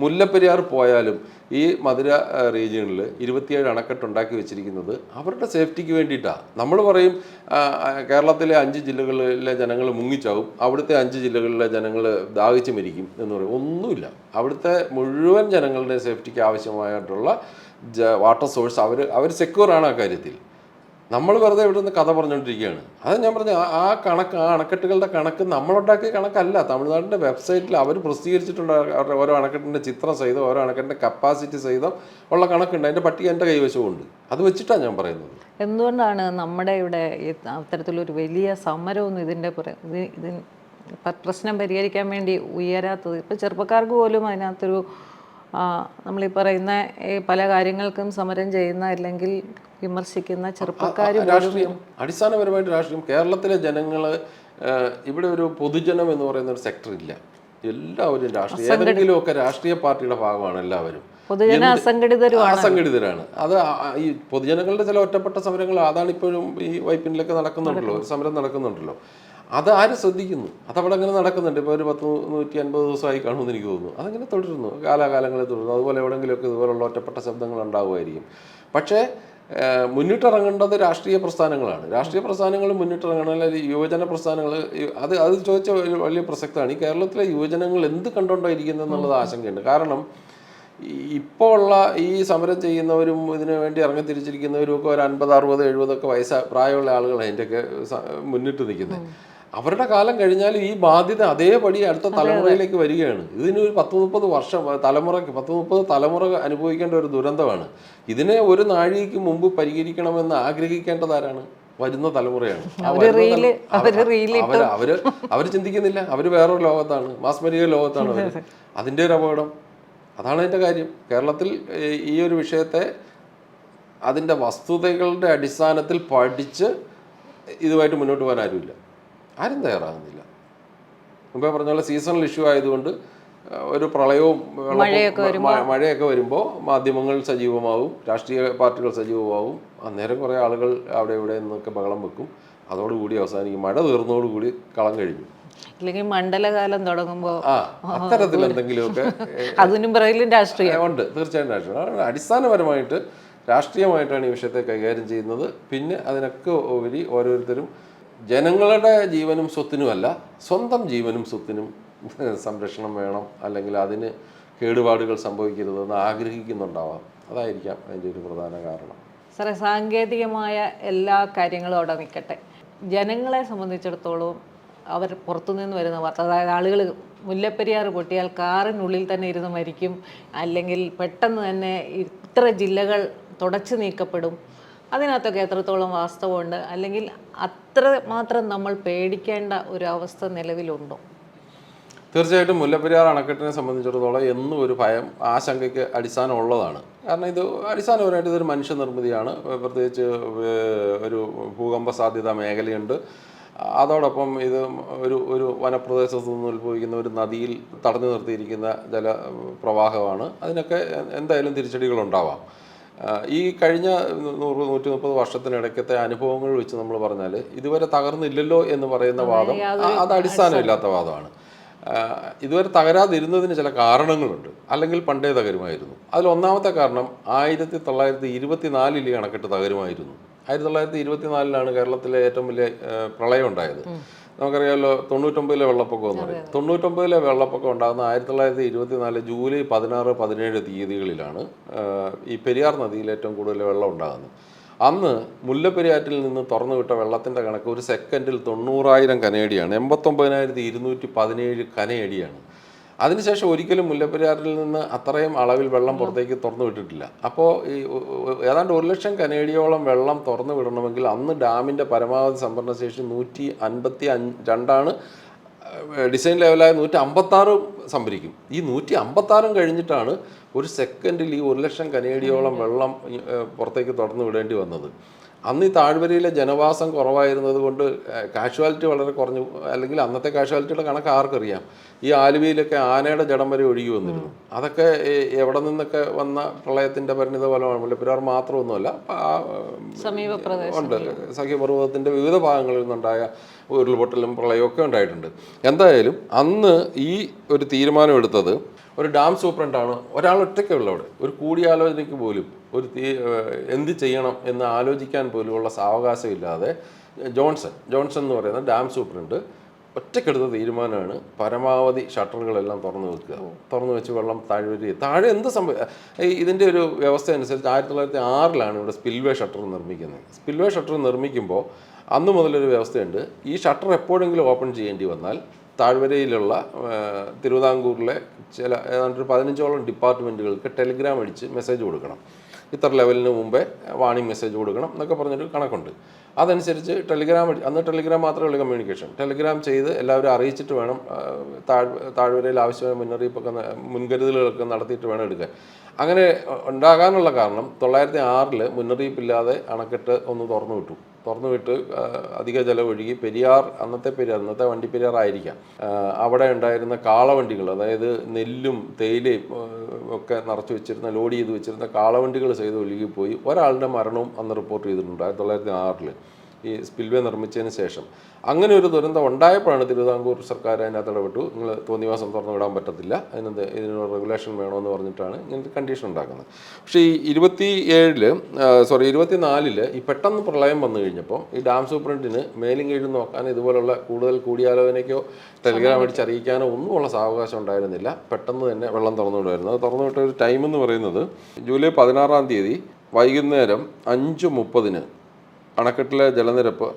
മുല്ലപ്പെരിയാർ പോയാലും ഈ മധുര റീജിയണിൽ ഇരുപത്തിയേഴ് അണക്കെട്ട് ഉണ്ടാക്കി വെച്ചിരിക്കുന്നത് അവരുടെ സേഫ്റ്റിക്ക് വേണ്ടിയിട്ടാണ് നമ്മൾ പറയും കേരളത്തിലെ അഞ്ച് ജില്ലകളിലെ ജനങ്ങൾ മുങ്ങിച്ചാവും അവിടുത്തെ അഞ്ച് ജില്ലകളിലെ ജനങ്ങൾ ദാഹിച്ച് മരിക്കും എന്ന് പറയും. ഒന്നുമില്ല. അവിടുത്തെ മുഴുവൻ ജനങ്ങളുടെ സേഫ്റ്റിക്ക് ആവശ്യമായിട്ടുള്ള വാട്ടർ സോഴ്സ് അവർ അവർ സെക്യൂർ ആണ് ആ കാര്യത്തിൽ. നമ്മൾ വെറുതെ ഇവിടെ നിന്ന് കഥ പറഞ്ഞുകൊണ്ടിരിക്കുകയാണ്. അത് ഞാൻ പറഞ്ഞു ആ- കണക്ക് ആ അണക്കെട്ടുകളുടെ കണക്ക് നമ്മളുണ്ടാക്കിയ കണക്കല്ല. തമിഴ്നാടിന്റെ വെബ്സൈറ്റിൽ അവർ പ്രസിദ്ധീകരിച്ചിട്ടുണ്ട് അവരുടെ ഓരോ അണക്കെട്ടിന്റെ ചിത്രം സഹിതം ഓരോ അണക്കെട്ടിന്റെ കപ്പാസിറ്റി സഹിതം ഉള്ള കണക്കുണ്ട്. അതിന്റെ പട്ടിക എന്റെ കൈവശമുണ്ട്. അത് വെച്ചിട്ടാണ് ഞാൻ പറയുന്നത്. എന്തുകൊണ്ടാണ് നമ്മുടെ ഇവിടെ അത്തരത്തിലൊരു വലിയ സമരമൊന്നും ഇതിന്റെ പ്രശ്നം പരിഹരിക്കാൻ വേണ്ടി ഉയരാത്തത്? ഇപ്പം ചെറുപ്പക്കാർക്ക് പോലും അതിനകത്തൊരു നമ്മളീ പറയുന്ന പല കാര്യങ്ങൾക്കും സമരം ചെയ്യുന്ന അല്ലെങ്കിൽ വിമർശിക്കുന്ന ചെറുപ്പക്കാർ രാഷ്ട്രീയം അടിസ്ഥാനപരമായിട്ട് രാഷ്ട്രീയം. കേരളത്തിലെ ജനങ്ങൾ ഇവിടെ ഒരു പൊതുജനം എന്ന് പറയുന്ന ഒരു സെക്ടർ ഇല്ല. എല്ലാവരും രാഷ്ട്രീയ ഏതെങ്കിലുമൊക്കെ രാഷ്ട്രീയ പാർട്ടിയുടെ ഭാഗമാണ് എല്ലാവരും. പൊതുജന അസംഘടിതരുമാണ്. അസംഘടിതരാണ്. അത് ഈ പൊതുജനങ്ങളുടെ ചില ഒറ്റപ്പെട്ട സമരങ്ങൾ അതാണ് ഇപ്പോഴും ഈ വൈപ്പിനിലൊക്കെ നടക്കുന്നുണ്ടല്ലോ. ഒരു സമരം നടക്കുന്നുണ്ടല്ലോ. അത് ആര് ശ്രദ്ധിക്കുന്നു? അതവിടെ അങ്ങനെ നടക്കുന്നുണ്ട്? ഇപ്പോൾ ഒരു പത്ത് നൂറ്റി അൻപത് ദിവസമായി കാണുമെന്ന് എനിക്ക് തോന്നുന്നു. അതങ്ങനെ തുടരുന്നു. കാലാകാലങ്ങളിൽ തുടരുന്നു. അതുപോലെ എവിടെയെങ്കിലുമൊക്കെ ഇതുപോലുള്ള ഒറ്റപ്പെട്ട ശബ്ദങ്ങൾ ഉണ്ടാവുമായിരിക്കും. പക്ഷേ മുന്നിട്ടിറങ്ങേണ്ടത് രാഷ്ട്രീയ പ്രസ്ഥാനങ്ങളാണ്. രാഷ്ട്രീയ പ്രസ്ഥാനങ്ങൾ മുന്നിട്ടിറങ്ങണം. അല്ലെങ്കിൽ യുവജന പ്രസ്ഥാനങ്ങൾ അത് അത് ചോദിച്ച വലിയ പ്രസക്തമാണ്. ഈ കേരളത്തിലെ യുവജനങ്ങൾ എന്ത് കണ്ടുകൊണ്ടായിരിക്കുന്നത് എന്നുള്ളത് ആശങ്കയുണ്ട്. കാരണം ഇപ്പോൾ ഉള്ള ഈ സമരം ചെയ്യുന്നവരും ഇതിനു വേണ്ടി ഇറങ്ങി തിരിച്ചിരിക്കുന്നവരും ഒക്കെ ഒരു അൻപത് അറുപത് എഴുപതൊക്കെ വയസ്സ പ്രായമുള്ള ആളുകളാണ് അതിന്റെയൊക്കെ മുന്നിട്ട് നിൽക്കുന്നത്. അവരുടെ കാലം കഴിഞ്ഞാൽ ഈ ബാധ്യത അതേപടി അടുത്ത തലമുറയിലേക്ക് വരികയാണ്. ഇതിന് ഒരു പത്ത് മുപ്പത് വർഷം തലമുറയ്ക്ക് പത്ത് മുപ്പത് തലമുറ അനുഭവിക്കേണ്ട ഒരു ദുരന്തമാണ്. ഇതിനെ ഒരു നാഴികയ്ക്ക് മുമ്പ് പരിഹരിക്കണമെന്ന് ആഗ്രഹിക്കേണ്ടത് ആരാണ് വരുന്ന തലമുറയാണ്. അവർ അവർ അവർ ചിന്തിക്കുന്നില്ല. അവർ വേറൊരു ലോകത്താണ്. മാസ്മരിക ലോകത്താണ് അവർ. അതിന്റെ ഒരു അപകടം. അതാണ് അതിന്റെ കാര്യം. കേരളത്തിൽ ഈ ഒരു വിഷയത്തെ അതിന്റെ വസ്തുതകളുടെ അടിസ്ഥാനത്തിൽ പഠിച്ച് ഇതുമായിട്ട് മുന്നോട്ട് പോകാൻ ആരുമില്ല. ആരും തയ്യാറാകുന്നില്ല. മുമ്പേ പറഞ്ഞ പോലെ സീസണൽ ഇഷ്യൂ ആയതുകൊണ്ട് ഒരു പ്രളയവും മഴയൊക്കെ വരുമ്പോൾ മാധ്യമങ്ങൾ സജീവമാവും രാഷ്ട്രീയ പാർട്ടികൾ സജീവമാവും. അന്നേരം കുറേ ആളുകൾ അവിടെ ഇവിടെ നിന്നൊക്കെ ബഹളം വെക്കും. അതോടുകൂടി അവസാനിക്കും. മഴ തീർന്നതോടുകൂടി കളം കഴിഞ്ഞു. അല്ലെങ്കിൽ മണ്ഡലകാലം തുടങ്ങുമ്പോൾ അത്തരത്തിൽ എന്തെങ്കിലുമൊക്കെ (laughs) അതിനും പിറകിലും രാഷ്ട്രീയം. ഉണ്ട്. തീർച്ചയായും രാഷ്ട്രീയം. അടിസ്ഥാനപരമായിട്ട് രാഷ്ട്രീയമായിട്ടാണ് ഈ വിഷയത്തെ കൈകാര്യം ചെയ്യുന്നത്. പിന്നെ അതിനൊക്കെ ഉപരി ഓരോരുത്തരും ജനങ്ങളുടെ ജീവനും സ്വത്തിനുമല്ല സ്വന്തം ജീവനും സ്വത്തിനും സംരക്ഷണം വേണം അല്ലെങ്കിൽ അതിന് കേടുപാടുകൾ സംഭവിക്കരുതെന്ന് ആഗ്രഹിക്കുന്നുണ്ടാവാം. അതായിരിക്കാം അതിന്റെ ഒരു പ്രധാന കാരണം. സാറേ സാങ്കേതികമായ എല്ലാ കാര്യങ്ങളും അവിടെ നിൽക്കട്ടെ. ജനങ്ങളെ സംബന്ധിച്ചിടത്തോളം അവർ പുറത്തുനിന്ന് വരുന്ന വാർത്ത അതായത് ആളുകൾ മുല്ലപ്പെരിയാർ പൊട്ടിയാൽ കാറിനുള്ളിൽ തന്നെ ഇരുന്ന് മരിക്കും അല്ലെങ്കിൽ പെട്ടെന്ന് തന്നെ ഇത്ര ജില്ലകൾ തുടച്ചു നീക്കപ്പെടും. അതിനകത്തൊക്കെ എത്രത്തോളം വാസ്തവമുണ്ട്? അല്ലെങ്കിൽ അത്ര മാത്രം നമ്മൾ പേടിക്കേണ്ട ഒരു അവസ്ഥ നിലവിലുണ്ടോ? തീർച്ചയായിട്ടും മുല്ലപ്പെരിയാർ അണക്കെട്ടിനെ സംബന്ധിച്ചിടത്തോളം എന്നും ഒരു ഭയം ആശങ്കയ്ക്ക് അടിസ്ഥാനം ഉള്ളതാണ് കാരണം ഇത് അടിസ്ഥാനപരമായിട്ട് ഇതൊരു മനുഷ്യനിർമ്മിതിയാണ്. പ്രത്യേകിച്ച് ഒരു ഭൂകമ്പ സാധ്യത മേഖലയുണ്ട്. അതോടൊപ്പം ഇത് ഒരു ഒരു വനപ്രദേശത്ത് നിന്ന് ഉത്ഭവിക്കുന്ന ഒരു നദിയിൽ തടഞ്ഞു നിർത്തിയിരിക്കുന്ന ജലപ്രവാഹമാണ്. അതിനൊക്കെ എന്തായാലും തിരിച്ചടികളുണ്ടാവാം. ആഹ് ഈ കഴിഞ്ഞ നൂറ് നൂറ്റി മുപ്പത് വർഷത്തിനിടയ്ക്കത്തെ അനുഭവങ്ങൾ വെച്ച് നമ്മൾ പറഞ്ഞാൽ ഇതുവരെ തകർന്നില്ലല്ലോ എന്ന് പറയുന്ന വാദം അത് അടിസ്ഥാനമില്ലാത്ത വാദമാണ്. ഇതുവരെ തകരാതിരുന്നതിന് ചില കാരണങ്ങളുണ്ട്. അല്ലെങ്കിൽ പണ്ടേ തകരുമായിരുന്നു. അതിൽ ഒന്നാമത്തെ കാരണം ആയിരത്തി തൊള്ളായിരത്തി ഇരുപത്തി നാലിൽ ഈ അണക്കെട്ട് തകരുമായിരുന്നു. ആയിരത്തി തൊള്ളായിരത്തി ഇരുപത്തി നാലിലാണ് കേരളത്തിലെ ഏറ്റവും വലിയ പ്രളയം ഉണ്ടായത്. നമുക്കറിയാമല്ലോ തൊണ്ണൂറ്റൊമ്പതിലെ വെള്ളപ്പൊക്കം എന്ന് പറയും തൊണ്ണൂറ്റൊമ്പതിലെ വെള്ളപ്പൊക്കം ഉണ്ടാകുന്ന ആയിരത്തി തൊള്ളായിരത്തി ഇരുപത്തി നാല് ജൂലൈ പതിനാറ് പതിനേഴ് തീയതികളിലാണ് ഈ പെരിയാർ നദിയിൽ ഏറ്റവും കൂടുതൽ വെള്ളം ഉണ്ടാകുന്നത്. അന്ന് മുല്ലപ്പെരിയാറ്റിൽ നിന്ന് തുറന്നു വിട്ട വെള്ളത്തിന്റെ കണക്ക് ഒരു സെക്കൻഡിൽ തൊണ്ണൂറായിരം കനയടിയാണ് എൺപത്തൊമ്പതിനായിരത്തി ഇരുന്നൂറ്റി പതിനേഴ് കനയടിയാണ് അതിനുശേഷം ഒരിക്കലും മുല്ലപ്പെരിയാറിൽ നിന്ന് അത്രയും അളവിൽ വെള്ളം പുറത്തേക്ക് തുറന്നു വിട്ടിട്ടില്ല. അപ്പോൾ ഈ ഏതാണ്ട് ഒരു ലക്ഷം കനേഡിയോളം വെള്ളം തുറന്നു വിടണമെങ്കിൽ അന്ന് ഡാമിന്റെ പരമാവധി സംഭരണ ശേഷി നൂറ്റി അൻപത്തി അഞ്ച് രണ്ടാണ് ഡിസൈൻ ലെവലായ നൂറ്റി അമ്പത്താറ് സംഭരിക്കും. ഈ നൂറ്റി അമ്പത്താറും കഴിഞ്ഞിട്ടാണ് ഒരു സെക്കൻഡിൽ ഈ ഒരു ലക്ഷം കനേഡിയോളം വെള്ളം പുറത്തേക്ക് തുറന്നു വിടേണ്ടി വന്നത്. അന്ന് ഈ താഴ്വരയിലെ ജനവാസം കുറവായിരുന്നത് കൊണ്ട് കാഷ്വാലിറ്റി വളരെ കുറഞ്ഞു. അല്ലെങ്കിൽ അന്നത്തെ കാഷ്വാലിറ്റിയുടെ കണക്ക് ആർക്കറിയാം? ഈ ആലുവയിലൊക്കെ ആനയുടെ ജഡം വരെ ഒഴുകി വന്നിരുന്നു. അതൊക്കെ എവിടെ നിന്നൊക്കെ വന്ന പ്രളയത്തിന്റെ പരിണിത ഫലമാണ് മുല്ലപ്പെരിയാർ മാത്രമൊന്നുമല്ല ഉണ്ട്. സഖ്യപർവതത്തിന്റെ വിവിധ ഭാഗങ്ങളിൽ നിന്നുണ്ടായ ഉരുൾപൊട്ടലും പ്രളയവും ഒക്കെ ഉണ്ടായിട്ടുണ്ട്. എന്തായാലും അന്ന് ഈ ഒരു തീരുമാനം എടുത്തത് ഒരു ഡാം സൂപ്രണ്ടാണ്. ഒരാൾ ഒറ്റയ്ക്കുള്ള അവിടെ. ഒരു കൂടിയാലോചനയ്ക്ക് പോലും ഒരു തീ എന്ത് ചെയ്യണം എന്ന് ആലോചിക്കാൻ പോലുമുള്ള സാവകാശമില്ലാതെ ജോൺസൺ ജോൺസൺ എന്ന് പറയുന്ന ഡാം സൂപ്രണ്ട് ഒറ്റക്കെടുത്ത തീരുമാനമാണ് പരമാവധി ഷട്ടറുകളെല്ലാം തുറന്നു വെക്കുക. തുറന്നു വെച്ച് വെള്ളം താഴെ വരിക താഴെ എന്ത് സംഭവം ഇതിന്റെ ഒരു വ്യവസ്ഥ അനുസരിച്ച് ആയിരത്തി തൊള്ളായിരത്തി ആറിലാണ് ഇവിടെ സ്പിൽവേ ഷട്ടർ നിർമ്മിക്കുന്നത്. സ്പിൽവേ ഷട്ടർ നിർമ്മിക്കുമ്പോൾ അന്ന് മുതലൊരു വ്യവസ്ഥയുണ്ട്. ഈ ഷട്ടർ എപ്പോഴെങ്കിലും ഓപ്പൺ ചെയ്യേണ്ടി വന്നാൽ താഴ്വരയിലുള്ള തിരുവിതാംകൂറിലെ ചില ഏതാണ്ട് ഒരു പതിനഞ്ചോളം ഡിപ്പാർട്ട്മെന്റുകൾക്ക് ടെലിഗ്രാം അടിച്ച് മെസ്സേജ് കൊടുക്കണം. ഇത്ര ലെവലിന് മുമ്പേ വാണിംഗ് മെസ്സേജ് കൊടുക്കണം എന്നൊക്കെ പറഞ്ഞൊരു കണക്കുണ്ട്. അതനുസരിച്ച് ടെലിഗ്രാം അടി- അന്ന് ടെലിഗ്രാം മാത്രമേ ഉള്ളൂ കമ്മ്യൂണിക്കേഷൻ ടെലിഗ്രാം ചെയ്ത് എല്ലാവരും അറിയിച്ചിട്ട് വേണം താഴ് താഴ്വരയിൽ ആവശ്യമായ മുന്നറിയിപ്പൊക്കെ മുൻകരുതലുകളൊക്കെ നടത്തിയിട്ട് വേണം എടുക്കാൻ. അങ്ങനെ ഉണ്ടാകാനുള്ള കാരണം തൊള്ളായിരത്തി ആറിൽ മുന്നറിയിപ്പില്ലാതെ അണക്കെട്ട് ഒന്ന് തുറന്നു വിട്ടു. തുറന്നു വിട്ട് അധിക ചെലവൊഴുകി പെരിയാർ അന്നത്തെ പെരിയാർ അന്നത്തെ വണ്ടിപ്പെരിയാർ ആയിരിക്കാം. അവിടെ ഉണ്ടായിരുന്ന കാളവണ്ടികൾ അതായത് നെല്ലും തേയിലയും ഒക്കെ നിറച്ചു വെച്ചിരുന്ന ലോഡ് ചെയ്ത് വെച്ചിരുന്ന കാളവണ്ടികൾ ചെയ്ത് ഒഴുകിപ്പോയി. ഒരാളുടെ മരണവും അന്ന് റിപ്പോർട്ട് ചെയ്തിട്ടുണ്ട് ആയിരത്തി തൊള്ളായിരത്തി ആറിൽ ഈ സ്പിൽവേ നിർമ്മിച്ചതിന് ശേഷം. അങ്ങനെ ഒരു ദുരന്തം ഉണ്ടായപ്പോഴാണ് തിരുവിതാംകൂർ സർക്കാർ അതിനകത്ത് ഇടപെട്ടു. നിങ്ങൾ തോന്നിവാസം തുറന്നു വിടാൻ പറ്റത്തില്ല. അതിനെന്ത് ഇതിനൊരു റെഗുലേഷൻ വേണമെന്ന് പറഞ്ഞിട്ടാണ് ഇങ്ങനത്തെ കണ്ടീഷൻ ഉണ്ടാക്കുന്നത്. പക്ഷേ ഈ ഇരുപത്തി ഏഴിൽ സോറി ഇരുപത്തിനാലിൽ ഈ പെട്ടെന്ന് പ്രളയം വന്നു കഴിഞ്ഞപ്പോൾ ഈ ഡാം സൂപ്രണ്ടിന് മേലും കീഴും നോക്കാൻ ഇതുപോലുള്ള കൂടുതൽ കൂടിയാലോചനയ്ക്കോ ടെലിഗ്രാം അടിച്ച് അറിയിക്കാനോ ഒന്നുമുള്ള സാവകാശം ഉണ്ടായിരുന്നില്ല. പെട്ടെന്ന് തന്നെ വെള്ളം തുറന്നു വിടുമായിരുന്നു അത് തുറന്നു വിട്ട ഒരു ടൈം എന്ന് പറയുന്നത് ജൂലൈ പതിനാറാം തീയതി വൈകുന്നേരം അഞ്ച് മുപ്പതിന് അണക്കെട്ടിലെ ജലനിരപ്പ്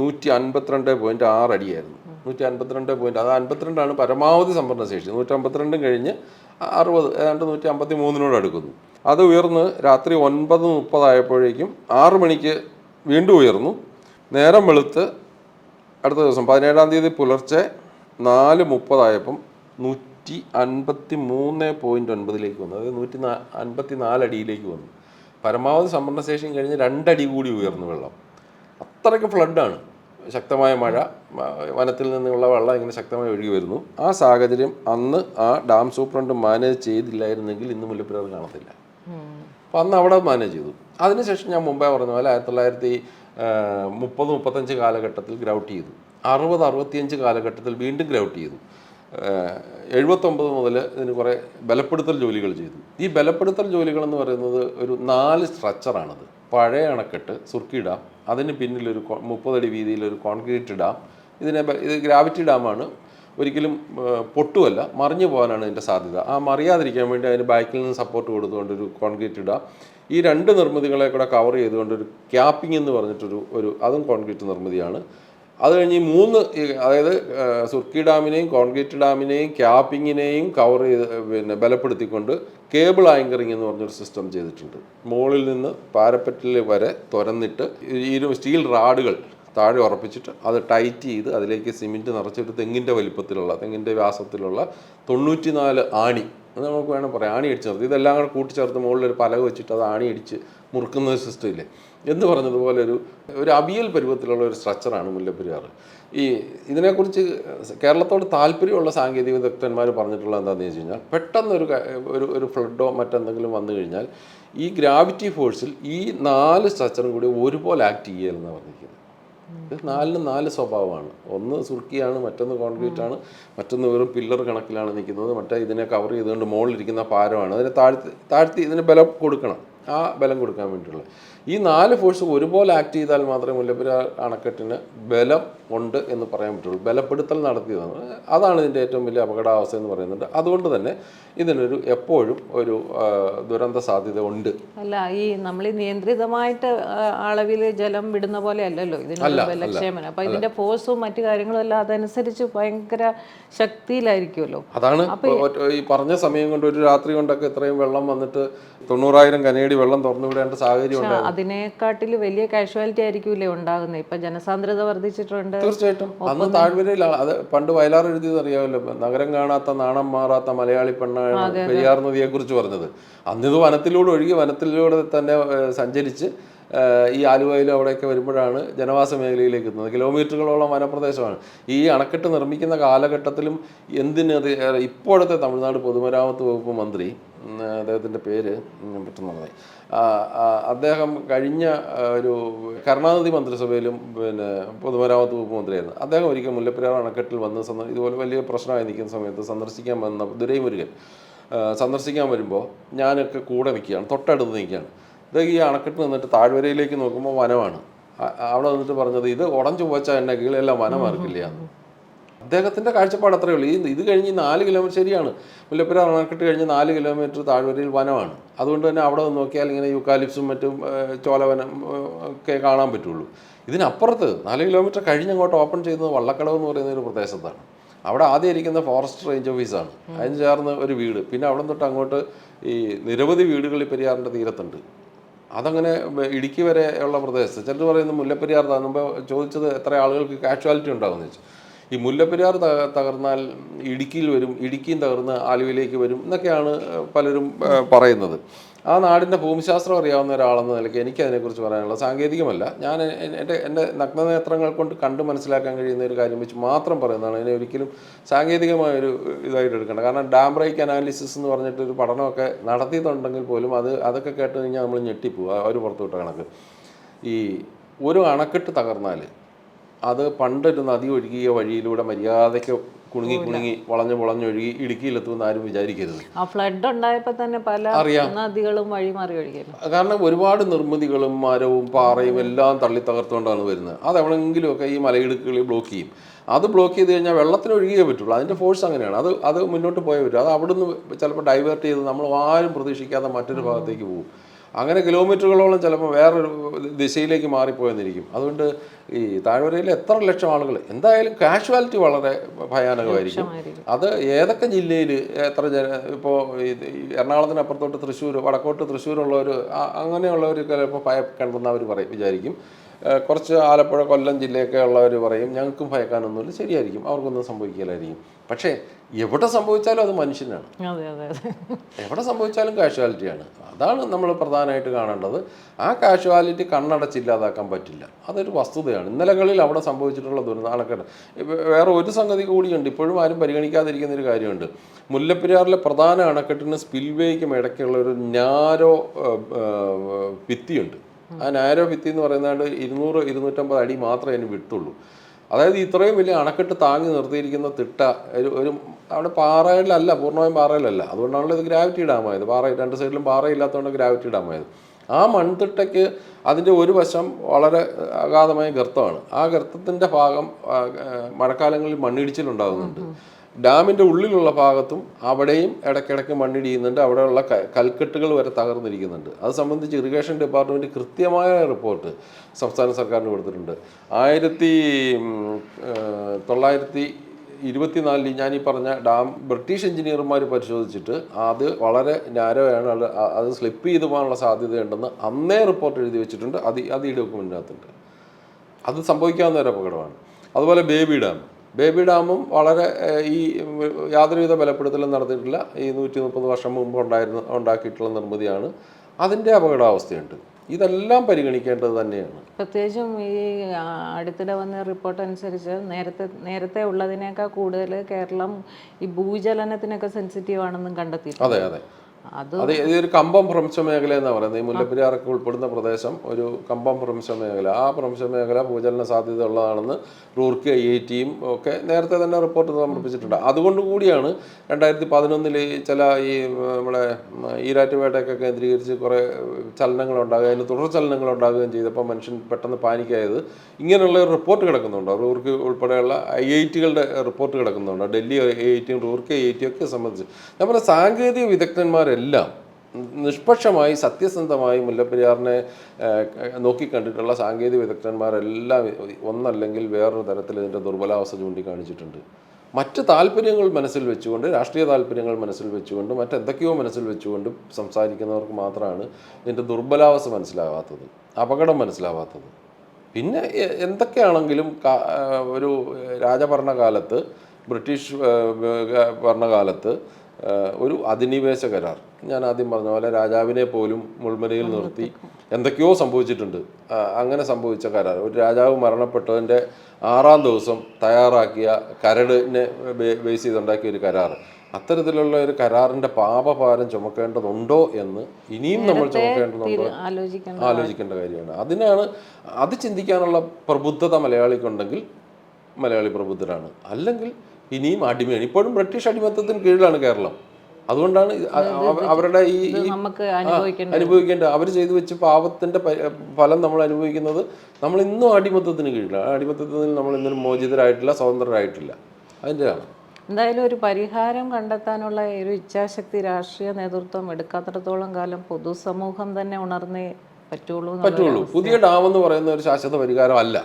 നൂറ്റി അൻപത്തിരണ്ട് പോയിന്റ് ആറ് അടിയായിരുന്നു. നൂറ്റി അൻപത്തിരണ്ട് പോയിന്റ് അത് അൻപത്തിരണ്ടാണ് പരമാവധി സംഭരണ ശേഷി നൂറ്റി അമ്പത്തിരണ്ടും കഴിഞ്ഞ് അറുപത് ഏതാണ്ട് നൂറ്റി അമ്പത്തി മൂന്നിനോട് അടുക്കുന്നു. അത് ഉയർന്ന് രാത്രി ഒൻപത് മുപ്പതായപ്പോഴേക്കും ആറ് മണിക്ക് വീണ്ടും ഉയർന്നു. നേരം വെളുത്ത് അടുത്ത ദിവസം പതിനേഴാം തീയതി പുലർച്ചെ നാല് മുപ്പതായപ്പം നൂറ്റി അൻപത്തി മൂന്ന് പോയിന്റ് ഒൻപതിലേക്ക് വന്നു. അതായത് നൂറ്റി നാ അൻപത്തി നാല് അടിയിലേക്ക് വന്നു. പരമാവധി സംഭരണശേഷിയും കഴിഞ്ഞ് രണ്ടടി കൂടി ഉയർന്നു വെള്ളം. അത്രയ്ക്ക് ഫ്ലഡാണ് ശക്തമായ മഴ വനത്തിൽ നിന്നുള്ള വെള്ളം ഇങ്ങനെ ശക്തമായി ഒഴുകി വരുന്നു. ആ സാഹചര്യം അന്ന് ആ ഡാം സൂപ്രണ്ട് മാനേജ് ചെയ്തില്ലായിരുന്നെങ്കിൽ ഇന്ന് മുല്ലപ്പെരിയാർ കാണത്തില്ല. അപ്പം അന്ന് അവിടെ മാനേജ് ചെയ്തു. അതിനുശേഷം ഞാൻ മുമ്പേ പറഞ്ഞ പോലെ ആയിരത്തി തൊള്ളായിരത്തി മുപ്പത് മുപ്പത്തഞ്ച് കാലഘട്ടത്തിൽ ഗ്രൗട്ട് ചെയ്തു. അറുപത് അറുപത്തിയഞ്ച് കാലഘട്ടത്തിൽ വീണ്ടും ഗ്രൗട്ട് ചെയ്തു. എഴുപത്തൊമ്പത് മുതൽ ഇതിന് കുറേ ബലപ്പെടുത്തൽ ജോലികൾ ചെയ്തു. ഈ ബലപ്പെടുത്തൽ ജോലികൾ എന്ന് പറയുന്നത് ഒരു നാല് സ്ട്രക്ചറാണത്. പഴയ അണക്കെട്ട് സുർക്കി ഡാം അതിന് പിന്നിലൊരു മുപ്പതടി വീതിയിലൊരു കോൺക്രീറ്റ് ഡാം ഇതിനെ ഇത് ഗ്രാവിറ്റി ഡാമാണ്. ഒരിക്കലും പൊട്ടുമല്ല മറിഞ്ഞു പോകാനാണ് ഇതിന്റെ സാധ്യത. ആ മറിയാതിരിക്കാൻ വേണ്ടി അതിന് ബാക്കിൽ നിന്ന് സപ്പോർട്ട് കൊടുത്തുകൊണ്ട് ഒരു കോൺക്രീറ്റ് ഡാം. ഈ രണ്ട് നിർമ്മിതികളെ കൂടെ കവർ ചെയ്തുകൊണ്ട് ഒരു ക്യാപ്പിംഗ് എന്ന് പറഞ്ഞിട്ടൊരു ഒരു അതും കോൺക്രീറ്റ് നിർമ്മിതിയാണ്. അത് കഴിഞ്ഞ് മൂന്ന് അതായത് സുർക്കി ഡാമിനെയും കോൺക്രീറ്റ് ഡാമിനെയും ക്യാപ്പിങ്ങിനെയും കവർ ചെയ്ത് പിന്നെ ബലപ്പെടുത്തിക്കൊണ്ട് കേബിൾ ആങ്കറിങ് എന്ന് പറഞ്ഞൊരു സിസ്റ്റം ചെയ്തിട്ടുണ്ട്. മുകളിൽ നിന്ന് പാരപ്പറ്റിൽ വരെ തുരന്നിട്ട് ഈ സ്റ്റീൽ റാഡുകൾ താഴെ ഉറപ്പിച്ചിട്ട് അത് ടൈറ്റ് ചെയ്ത് അതിലേക്ക് സിമെന്റ് നിറച്ചിട്ട് തെങ്ങിന്റെ വലിപ്പത്തിലുള്ള തെങ്ങിന്റെ വ്യാസത്തിലുള്ള തൊണ്ണൂറ്റിനാല് ആണി അത് നമുക്ക് വേണം പറയാം. ആണി അടിച്ച് നിർത്തി. ഇതെല്ലാം കൂടെ കൂട്ടിച്ചേർത്ത് മുകളിൽ ഒരു പലക വെച്ചിട്ട് അത് ആണി അടിച്ച് മുറുക്കുന്ന ഒരു സിസ്റ്റം ഇല്ലേ? എന്ന് പറഞ്ഞതുപോലെ ഒരു ഒരു അവിയൽ പരുവത്തിലുള്ള ഒരു സ്ട്രക്ചറാണ് മുല്ലപ്പെരിയാർ ഈ ഇതിനെക്കുറിച്ച് കേരളത്തോട് താല്പര്യമുള്ള സാങ്കേതിക വിദഗ്ധന്മാർ പറഞ്ഞിട്ടുള്ള എന്താണെന്ന് വെച്ച് കഴിഞ്ഞാൽ പെട്ടെന്ന് ഒരു ക- ഒരു ഒരു ഫ്ലഡോ മറ്റെന്തെങ്കിലും വന്നു കഴിഞ്ഞാൽ ഈ ഗ്രാവിറ്റി ഫോഴ്സിൽ ഈ നാല് സ്ട്രക്ചറും കൂടി ഒരുപോലെ ആക്ട് ചെയ്യലെന്ന് പറഞ്ഞിരിക്കുന്നത്. ഇത് നാലിന് നാല് സ്വഭാവമാണ്. ഒന്ന് സുർക്കിയാണ് മറ്റൊന്ന് കോൺക്രീറ്റ് ആണ് മറ്റൊന്ന് വെറും പില്ലർ കണക്കിലാണ് നിൽക്കുന്നത്. മറ്റേ ഇതിനെ കവർ ചെയ്തുകൊണ്ട് മുകളിലിരിക്കുന്ന പാരമാണ്. അതിനെ താഴ്ത്തി താഴ്ത്തി ഇതിന് ബലം കൊടുക്കണം. ആ ബലം കൊടുക്കാൻ വേണ്ടിയിട്ടുള്ള. ഈ നാല് ഫോഴ്സ് ഒരുപോലെ ആക്ട് ചെയ്താൽ മാത്രമേ മുല്ലപ്പെരിയാർ അണക്കെട്ടിന് ബലം ഉണ്ട് എന്ന് പറയാൻ പറ്റുള്ളൂ. ബലപ്പെടുത്തൽ നടത്തിയതാണ്. അതാണ് ഇതിന്റെ ഏറ്റവും വലിയ അപകടാവസ്ഥ എന്ന് പറയുന്നുണ്ട് അതുകൊണ്ട് തന്നെ ഇതിനൊരു എപ്പോഴും ഒരു ദുരന്ത സാധ്യത ഉണ്ട്. അല്ല ഈ നമ്മൾ ഈ നിയന്ത്രിതമായിട്ട് അളവിൽ ജലം വിടുന്ന പോലെ അല്ലല്ലോ ഇതിനുള്ള ബലക്ഷേമനം അപ്പൊ ഇതിന്റെ ഫോഴ്സും മറ്റു കാര്യങ്ങളും എല്ലാം അതനുസരിച്ച് ഭയങ്കര ശക്തിയിലായിരിക്കുമല്ലോ. അതാണ് ഈ പറഞ്ഞ സമയം കൊണ്ട് ഒരു രാത്രി കൊണ്ടൊക്കെ ഇത്രയും വെള്ളം വന്നിട്ട് തൊണ്ണൂറായിരം കനേടി വെള്ളം തുറന്നു വിടേണ്ട സാഹചര്യം ഉണ്ട് അതിനെക്കാട്ടിൽ വലിയ കാഷ്വാലിറ്റി ആയിരിക്കൂലേ ഉണ്ടാകുന്നത് ഇപ്പൊ ജനസാന്ദ്രത വർദ്ധിച്ചിട്ടുണ്ട്. തീർച്ചയായിട്ടും. അന്ന് താഴ്വരയിലാണ് അത് പണ്ട് വയലാർ എഴുതിയത് അറിയാമല്ലോ. നഗരം കാണാത്ത നാണം മാറാത്ത മലയാളി പെണ്ണാണ് പെരിയാർ നദിയെ കുറിച്ച് പറഞ്ഞത് അന്നിത് വനത്തിലൂടെ ഒഴുകി വനത്തിലൂടെ തന്നെ സഞ്ചരിച്ച് ഈ ആലുവയിലും അവിടെയൊക്കെ വരുമ്പോഴാണ് ജനവാസ മേഖലയിലേക്ക് എത്തുന്നത്. കിലോമീറ്ററുകളോളം വനപ്രദേശമാണ്. ഈ അണക്കെട്ട് നിർമ്മിക്കുന്ന കാലഘട്ടത്തിലും എന്തിന് ഇപ്പോഴത്തെ തമിഴ്നാട് പൊതുമരാമത്ത് വകുപ്പ് മന്ത്രി അദ്ദേഹത്തിന്റെ പേര് ഉം, അദ്ദേഹം കഴിഞ്ഞ ഒരു കരുണാനിധി മന്ത്രിസഭയിലും പിന്നെ പൊതുമരാമത്ത് വകുപ്പ് മന്ത്രിയായിരുന്നു. അദ്ദേഹം ഒരിക്കൽ മുല്ലപ്പെരിയാർ അണക്കെട്ടിൽ വന്ന് ഇതുപോലെ വലിയ പ്രശ്നമായി നിൽക്കുന്ന സമയത്ത് സന്ദർശിക്കാൻ വന്ന ദുരൈ മുരുകൻ സന്ദർശിക്കാൻ വരുമ്പോൾ ഞാനൊക്കെ കൂടെ നിൽക്കുകയാണ് തൊട്ടടുത്ത് നിൽക്കുകയാണ്. ഇത് ഈ അണക്കെട്ട് നിന്നിട്ട് താഴ്വരയിലേക്ക് നോക്കുമ്പോൾ വനമാണ്. അവിടെ നിന്നിട്ട് പറഞ്ഞത് ഇത് ഉടഞ്ചു പോച്ച എന്നെ കീഴെല്ലാം വനം മാർക്കില്ല അദ്ദേഹത്തിന്റെ കാഴ്ചപ്പാട് അത്രയേ ഉള്ളൂ. ഈ ഇത് കഴിഞ്ഞ് നാല് കിലോമീറ്റർ ശരിയാണ്. മുല്ലപ്പെരിയാർ അണക്കെട്ട് കഴിഞ്ഞ് നാല് കിലോമീറ്റർ താഴ്വരയിൽ വനമാണ്. അതുകൊണ്ട് തന്നെ അവിടെ നിന്ന് നോക്കിയാൽ ഇങ്ങനെ യുക്കാലിപ്സും മറ്റും ചോലവനം ഒക്കെ കാണാൻ പറ്റുള്ളൂ. ഇതിനപ്പുറത്ത് നാല് കിലോമീറ്റർ കഴിഞ്ഞങ്ങോട്ട് ഓപ്പൺ ചെയ്യുന്നത് വള്ളക്കടവ് എന്ന് പറയുന്ന ഒരു പ്രദേശത്താണ്. അവിടെ ആദ്യം ഇരിക്കുന്ന ഫോറസ്റ്റ് റേഞ്ച് ഓഫീസാണ്. അതിന് ചേർന്ന് ഒരു വീട്. പിന്നെ അവിടെ തൊട്ട് അങ്ങോട്ട് ഈ നിരവധി വീടുകൾ ഈ പെരിയാറിന്റെ തീരത്തുണ്ട്. അതങ്ങനെ ഇടുക്കി വരെ ഉള്ള പ്രദേശത്ത്. ചിലർ പറയുന്നത് മുല്ലപ്പെരിയാർ താന്നുമ്പോൾ ചോദിച്ചത് എത്ര ആളുകൾക്ക് കാഷ്വാലിറ്റി ഉണ്ടാകുമെന്ന് വെച്ചു ഈ മുല്ലപ്പെരിയാർ തകർന്നാൽ ഇടുക്കിയിൽ വരും ഇടുക്കിയും തകർന്ന് ആലുവയിലേക്ക് വരും എന്നൊക്കെയാണ് പലരും പറയുന്നത്. ആ നാടിന്റെ ഭൂമിശാസ്ത്രം അറിയാവുന്ന ഒരാളെന്ന നിലയ്ക്ക് എനിക്ക് അതിനെക്കുറിച്ച് പറയാനുള്ളത് സാങ്കേതികമല്ല. ഞാൻ എന്റെ എന്റെ നഗ്നനേത്രങ്ങൾ കൊണ്ട് കണ്ട് മനസ്സിലാക്കാൻ കഴിയുന്ന ഒരു കാര്യം വെച്ച് മാത്രം പറയുന്നതാണ്. അതിനെ ഒരിക്കലും സാങ്കേതികമായ ഒരു ഇതായിട്ട് എടുക്കേണ്ട. കാരണം ഡാം ബ്രേക്ക് അനാലിസിസ് എന്ന് പറഞ്ഞിട്ട് ഒരു പഠനമൊക്കെ നടത്തിയിട്ടുണ്ടെങ്കിൽ പോലും അത് അതൊക്കെ കേട്ട് കഴിഞ്ഞാൽ നമ്മൾ ഞെട്ടിപ്പോവും അവർ പുറത്തുവിട്ട കണക്ക്. ഈ ഒരു അണക്കെട്ട് തകർന്നാൽ അത് പണ്ടൊരു നദി ഒഴുകിയ വഴിയിലൂടെ മര്യാദയ്ക്ക് കുണുങ്ങി കുണുങ്ങി വളഞ്ഞ് വളഞ്ഞൊഴുകി ഇടുക്കിയിലെത്തുമെന്ന് ആരും വിചാരിക്കരുത്. ആ ഫ്ലഡ് ഉണ്ടായപ്പോൾ തന്നെ പല നദികളും വഴി മാറി ഒഴുകിയല്ലോ കാരണം ഒരുപാട് നിർമ്മിതികളും മരവും പാറയും എല്ലാം തള്ളി തകർത്തുകൊണ്ടാണ് വരുന്നത്. അത് എവിടെയെങ്കിലുമൊക്കെ ഈ മലയിടുക്കുകളിൽ ബ്ലോക്ക് ചെയ്യും. അത് ബ്ലോക്ക് ചെയ്ത് കഴിഞ്ഞാൽ വെള്ളത്തിന് ഒഴുകിയേ പറ്റുള്ളൂ. അതിന്റെ ഫോഴ്സ് അങ്ങനെയാണ്. അത് അത് മുന്നോട്ട് പോയേ പറ്റും. അത് അവിടുന്ന് ചിലപ്പോൾ ഡൈവേർട്ട് ചെയ്ത് നമ്മൾ ആരും പ്രതീക്ഷിക്കാത്ത മറ്റൊരു ഭാഗത്തേക്ക് പോകും. അങ്ങനെ കിലോമീറ്ററുകളോളം ചിലപ്പോൾ വേറൊരു ദിശയിലേക്ക് മാറിപ്പോയെന്നിരിക്കും. അതുകൊണ്ട് ഈ താഴ്വരയിൽ എത്ര ലക്ഷം ആളുകൾ എന്തായാലും കാഷ്വാലിറ്റി വളരെ ഭയാനകമായിരിക്കും. അത് ഏതൊക്കെ ജില്ലയിൽ എത്ര ജന ഇപ്പോൾ എറണാകുളത്തിന് അപ്പുറത്തോട്ട് തൃശ്ശൂർ വടക്കോട്ട് തൃശ്ശൂരുള്ളവർ അങ്ങനെയുള്ളവർ ചിലപ്പോൾ ഭയക്കണ്ടെന്ന് അവർ പറയും വിചാരിക്കും. കുറച്ച് ആലപ്പുഴ കൊല്ലം ജില്ലയൊക്കെ ഉള്ളവർ പറയും ഞങ്ങൾക്കും ഭയക്കാനൊന്നുമില്ല ശരിയായിരിക്കും അവർക്കൊന്നും സംഭവിക്കില്ലായിരിക്കും. പക്ഷേ എവിടെ സംഭവിച്ചാലും അത് മനുഷ്യനാണ്. എവിടെ സംഭവിച്ചാലും കാഷ്വാലിറ്റിയാണ്. അതാണ് നമ്മൾ പ്രധാനമായിട്ട് കാണേണ്ടത്. ആ കാഷ്വാലിറ്റി കണ്ണടച്ചില്ലാതാക്കാൻ പറ്റില്ല. അതൊരു വസ്തുതയാണ്. ഇന്നലകളിൽ അവിടെ സംഭവിച്ചിട്ടുള്ള ദുരന്തം അണക്കെട്ട് വേറെ ഒരു സംഗതി കൂടിയുണ്ട്. ഇപ്പോഴും ആരും പരിഗണിക്കാതിരിക്കുന്ന ഒരു കാര്യമുണ്ട്. മുല്ലപ്പെരിയാറിലെ പ്രധാന അണക്കെട്ടിന് സ്പിൽവേക്കും ഇടയ്ക്കുള്ള ഒരു ഞാരോ ഭിത്തിയുണ്ട്. ആ നാരോ ഭിത്തി എന്ന് പറയുന്നത് ഇരുന്നൂറ് ഇരുന്നൂറ്റമ്പത് അടി മാത്രമേ അതിന് വിട്ടുള്ളൂ. അതായത് ഇത്രയും വലിയ അണക്കെട്ട് താങ്ങി നിർത്തിയിരിക്കുന്ന തിട്ട ഒരു ഒരു അവിടെ പാറയിലല്ല പൂർണമായും പാറയിലല്ല. അതുകൊണ്ടാണല്ലോ ഇത് ഗ്രാവിറ്റി ഡാമായത്. പാറ രണ്ട് സൈഡിലും പാറയില്ലാത്തതുകൊണ്ട് ഗ്രാവിറ്റി ഡാമായത്. ആ മൺതിട്ടയ്ക്ക് അതിന്റെ ഒരു വശം വളരെ അഗാധമായ ഗർത്തമാണ്. ആ ഗർത്തത്തിന്റെ ഭാഗം മഴക്കാലങ്ങളിൽ മണ്ണിടിച്ചിലുണ്ടാകുന്നുണ്ട്. ഡാമിന്റെ ഉള്ളിലുള്ള ഭാഗത്തും അവിടെയും ഇടയ്ക്കിടയ്ക്ക് മണ്ണിടിയുന്നുണ്ട്. അവിടെയുള്ള കൽക്കെട്ടുകൾ വരെ തകർന്നിരിക്കുന്നുണ്ട്. അത് സംബന്ധിച്ച് ഇറിഗേഷൻ ഡിപ്പാർട്ട്മെന്റ് കൃത്യമായ റിപ്പോർട്ട് സംസ്ഥാന സർക്കാരിന് കൊടുത്തിട്ടുണ്ട്. ആയിരത്തി തൊള്ളായിരത്തി ഇരുപത്തിനാലിൽ ഞാൻ ഈ പറഞ്ഞ ഡാം ബ്രിട്ടീഷ് എഞ്ചിനീയർമാർ പരിശോധിച്ചിട്ട് അത് വളരെ നാരോയാണ് അത് സ്ലിപ്പ് ചെയ്തു പോകാനുള്ള സാധ്യതയുണ്ടെന്ന് അന്നേ റിപ്പോർട്ട് എഴുതി വെച്ചിട്ടുണ്ട്. അത് അത് ഈ ഡോക്യുമെന്റിനകത്തുണ്ട് അത് സംഭവിക്കാവുന്ന ഒരു അപകടമാണ്. അതുപോലെ ബേബി ഡാം. ബേബി ഡാമും വളരെ ഈ യാതൊരുവിധ ബലപ്പെടുത്തലും നടത്തിയിട്ടില്ല. ഈ നൂറ്റി മുപ്പത് വർഷം മുമ്പ് ഉണ്ടായിരുന്ന ഉണ്ടാക്കിയിട്ടുള്ള നിർമ്മിതിയാണ്. അതിന്റെ അപകടാവസ്ഥയുണ്ട്. ഇതെല്ലാം പരിഗണിക്കേണ്ടത് തന്നെയാണ്. പ്രത്യേകിച്ചും ഈ അടുത്തിടെ വന്ന റിപ്പോർട്ട് അനുസരിച്ച് നേരത്തെ നേരത്തെ ഉള്ളതിനേക്കാൾ കൂടുതൽ കേരളം ഈ ഭൂചലനത്തിനൊക്കെ സെൻസിറ്റീവ് ആണെന്നും കണ്ടെത്തി അതെ അതെ. അത് ഇതൊരു കമ്പം ഭ്രംശ മേഖല എന്ന് പറയുന്നത്. ഈ മുല്ലപ്പെരിയാറൊക്കെ ഉൾപ്പെടുന്ന പ്രദേശം ഒരു കമ്പം ഭ്രംശ മേഖല. ആ ഭ്രംശ മേഖല ഭൂചലന സാധ്യത ഉള്ളതാണെന്ന് റൂർക്കി ഐ ഐ ടിയും ഒക്കെ നേരത്തെ തന്നെ റിപ്പോർട്ട് സമർപ്പിച്ചിട്ടുണ്ട്. അതുകൊണ്ട് കൂടിയാണ് രണ്ടായിരത്തി പതിനൊന്നിൽ ചില ഈ നമ്മുടെ ഈരാറ്റുപേട്ടയൊക്കെ കേന്ദ്രീകരിച്ച് കുറേ ചലനങ്ങൾ ഉണ്ടാകുക അതിന് തുടർ ചലനങ്ങൾ ഉണ്ടാകുകയും ചെയ്തപ്പോൾ മനുഷ്യൻ പെട്ടെന്ന് പാനിക്കായത് ഇങ്ങനെയുള്ള ഒരു റിപ്പോർട്ട് കിടക്കുന്നുണ്ട്? റൂർക്ക് ഉൾപ്പെടെയുള്ള ഐ ഐ ടികളുടെ റിപ്പോർട്ട് കിടക്കുന്നുണ്ട്? ഡൽഹി ഐ ഐ ടിയും റൂർക്ക് ഐ ഐ ടിയും ഒക്കെ സംബന്ധിച്ച്. നമ്മുടെ സാങ്കേതിക സാങ്കേതിക വിദഗ്ധന്മാരെല്ലാം നിഷ്പക്ഷമായി സത്യസന്ധമായി മുല്ലപ്പെരിയാറിനെ നോക്കിക്കണ്ടിട്ടുള്ള സാങ്കേതിക വിദഗ്ധന്മാരെല്ലാം ഒന്നല്ലെങ്കിൽ വേറൊരു തരത്തിൽ ഇതിന്റെ ദുർബലാവസ്ഥ ചൂണ്ടിക്കാണിച്ചിട്ടുണ്ട്. മറ്റ് താല്പര്യങ്ങൾ മനസ്സിൽ വെച്ചുകൊണ്ട് രാഷ്ട്രീയ താല്പര്യങ്ങൾ മനസ്സിൽ വെച്ചുകൊണ്ട് മറ്റെന്തൊക്കെയോ മനസ്സിൽ വെച്ചുകൊണ്ട് സംസാരിക്കുന്നവർക്ക് മാത്രമാണ് ഇതിന്റെ ദുർബലാവസ്ഥ മനസ്സിലാവാത്തത് അപകടം മനസ്സിലാവാത്തത്. പിന്നെ എന്തൊക്കെയാണെങ്കിലും ഒരു രാജഭരണകാലത്ത് ബ്രിട്ടീഷ് ഭരണകാലത്ത് ഒരു അധിനിവേശ കരാർ. ഞാൻ ആദ്യം പറഞ്ഞ പോലെ രാജാവിനെ പോലും മുൾമുനയിൽ നിർത്തി. എന്തൊക്കെയോ സംഭവിച്ചിട്ടുണ്ട്. അങ്ങനെ സംഭവിച്ച കരാർ. ഒരു രാജാവ് മരണപ്പെട്ടതിന്റെ ആറാം ദിവസം തയ്യാറാക്കിയ കരടിനെ ബേസ് ചെയ്തുണ്ടാക്കിയ ഒരു കരാർ. അത്തരത്തിലുള്ള ഒരു കരാറിന്റെ പാപഭാരം ചുമക്കേണ്ടതുണ്ടോ എന്ന് ഇനിയും നമ്മൾ ചുമക്കേണ്ടതുണ്ടോ ആലോചിക്കേണ്ട കാര്യമാണ്. അതിനാണ് അത് ചിന്തിക്കാനുള്ള പ്രബുദ്ധത മലയാളിക്കുണ്ടെങ്കിൽ മലയാളി പ്രബുദ്ധരാണ്. അല്ലെങ്കിൽ ഇനിയും അടിമയാണ്. ഇപ്പോഴും ബ്രിട്ടീഷ് അടിമത്തത്തിന് കീഴിലാണ് കേരളം. അതുകൊണ്ടാണ് അവരുടെ ഈ അനുഭവിക്കേണ്ടത് അവർ ചെയ്തു വെച്ച് പാപത്തിന്റെ ഫലം നമ്മൾ അനുഭവിക്കുന്നത് നമ്മൾ ഇന്നും അടിമത്തത്തിന് കീഴിലാണ്. അടിമത്തത്തിൽ നമ്മൾ ഇന്നും മോചിതരായിട്ടില്ല സ്വതന്ത്രരായിട്ടില്ല. അതിന്റെയാണ് എന്തായാലും ഒരു പരിഹാരം കണ്ടെത്താനുള്ള ഒരു ഇച്ഛാശക്തി രാഷ്ട്രീയ നേതൃത്വം എടുക്കാത്തിടത്തോളം കാലം പൊതുസമൂഹം തന്നെ ഉണർന്നേ പറ്റുള്ളൂ പറ്റുള്ളൂ. പുതിയ ഡാം എന്ന് പറയുന്ന ഒരു ശാശ്വത പരിഹാരം അല്ല.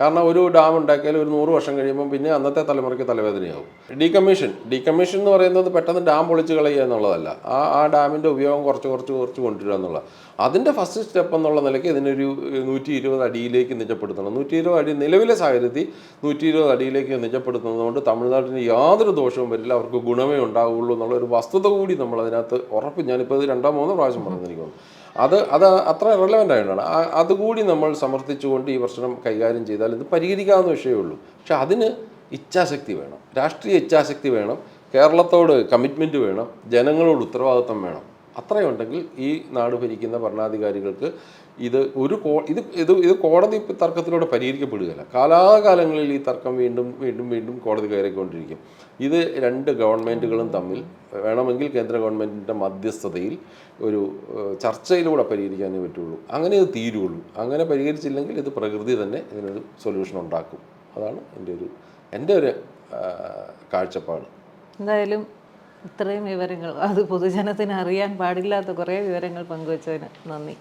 കാരണം ഒരു ഡാം ഉണ്ടാക്കിയാൽ ഒരു നൂറ് വർഷം കഴിയുമ്പോൾ പിന്നെ അന്നത്തെ തലമുറയ്ക്ക് തലവേദനയാവും. ഡീകമ്മീഷൻ. ഡീകമ്മീഷൻ എന്ന് പറയുന്നത് പെട്ടെന്ന് ഡാം പൊളിച്ച് കളയുക എന്നുള്ളതല്ല. ആ ആ ഡാമിന്റെ ഉപയോഗം കുറച്ച് കുറച്ച് കുറച്ച് കൊണ്ടുവരിക എന്നുള്ള അതിന്റെ ഫസ്റ്റ് സ്റ്റെപ്പ് എന്നുള്ള നിലയ്ക്ക് ഇതിനൊരു നൂറ്റി ഇരുപത് അടിയിലേക്ക് നിജപ്പെടുത്തണം. നൂറ്റി ഇരുപത് അടി നിലവിലെ സാഹചര്യത്തിൽ നൂറ്റി ഇരുപത് അടിയിലേക്ക് നിജപ്പെടുത്തുന്നതുകൊണ്ട് തമിഴ്നാട്ടിന് യാതൊരു ദോഷവും വരില്ല. അവർക്ക് ഗുണമേ ഉണ്ടാവുള്ളൂ എന്നുള്ള ഒരു വസ്തുത കൂടി നമ്മൾ അതിനകത്ത് ഉറപ്പ്. ഞാനിപ്പോൾ ഇത് രണ്ടോ മൂന്നോ പ്രാവശ്യം പറഞ്ഞു എനിക്ക് തോന്നുന്നു അത് അത് അത്ര റെലവന്റ് ആയതുകൊണ്ടാണ്. അതുകൂടി നമ്മൾ സമർത്ഥിച്ചുകൊണ്ട് ഈ പ്രശ്നം കൈകാര്യം ചെയ്താൽ ഇത് പരിഹരിക്കാവുന്ന വിഷയമേ ഉള്ളൂ. പക്ഷെ അതിന് ഇച്ഛാശക്തി വേണം. രാഷ്ട്രീയ ഇച്ഛാശക്തി വേണം. കേരളത്തോട് കമ്മിറ്റ്മെന്റ് വേണം. ജനങ്ങളോട് ഉത്തരവാദിത്വം വേണം. അത്രയുണ്ടെങ്കിൽ ഈ നാട് ഭരിക്കുന്ന ഭരണാധികാരികൾക്ക് ഇത് ഒരു കോ ഇത് ഇത് ഇത് കോടതി തർക്കത്തിലൂടെ പരിഹരിക്കപ്പെടുകയില്ല. കാലാകാലങ്ങളിൽ ഈ തർക്കം വീണ്ടും വീണ്ടും വീണ്ടും കോടതി കയറിക്കൊണ്ടിരിക്കും. ഇത് രണ്ട് ഗവൺമെന്റുകളും തമ്മിൽ വേണമെങ്കിൽ കേന്ദ്ര ഗവൺമെന്റിന്റെ മധ്യസ്ഥതയിൽ ഒരു ചർച്ചയിലൂടെ പരിഹരിക്കാനേ പറ്റുള്ളൂ. അങ്ങനെ ഇത് തീരുള്ളൂ. അങ്ങനെ പരിഹരിച്ചില്ലെങ്കിൽ ഇത് പ്രകൃതി തന്നെ ഇതിനൊരു സൊല്യൂഷൻ ഉണ്ടാക്കും. അതാണ് എന്റെ ഒരു എന്റെ ഒരു കാഴ്ചപ്പാട്. എന്തായാലും ഇത്രയും വിവരങ്ങൾ. അത് പൊതുജനത്തിന് അറിയാൻ പാടില്ലാത്ത കുറേ വിവരങ്ങൾ പങ്കുവച്ചതിന് നന്ദി.